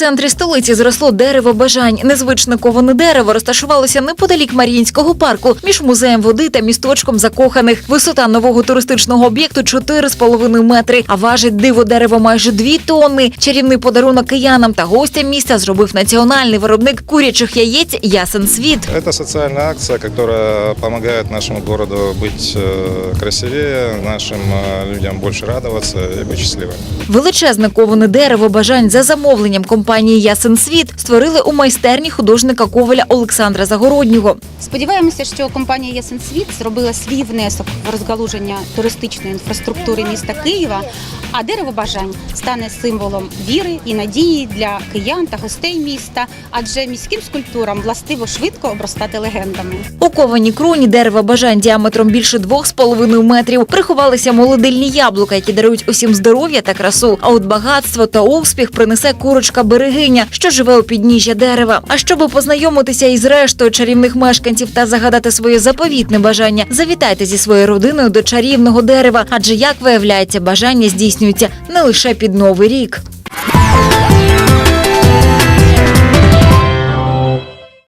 центрі столиці зросло дерево бажань. Незвичне коване дерево розташувалося неподалік Маріїнського парку між музеєм води та місточком закоханих. Висота нового туристичного об'єкту 4,5 метри, а важить диво дерево майже 2 тонни. Чарівний подарунок киянам та гостям міста зробив національний виробник курячих яєць Ясен Світ. Это социальная акция, которая помогает нашему городу быть э, красивее, нашим э, людям больше радоваться и быть счастливыми. Величезне коване дерево бажань за замовленням компанії Ясен Світ створили у майстерні художника коваля Олександра Загороднього. Сподіваємося, що компанія Ясен Світ зробила свій внесок в розгалуження туристичної інфраструктури міста Києва. А дерево бажань стане символом віри і надії для киян та гостей міста, адже міським скульптурам властиво швидко обростати легендами. У кованій кроні дерева бажань діаметром більше 2,5 метрів приховалися молодильні яблука, які дарують усім здоров'я та красу. А от багатство та успіх принесе курочка берегиня, що живе у підніжжя дерева. А щоби познайомитися із рештою чарівних мешканців та загадати своє заповітне бажання, завітайте зі своєю родиною до чарівного дерева. Адже як виявляється, бажання здійснюються не лише під новий рік.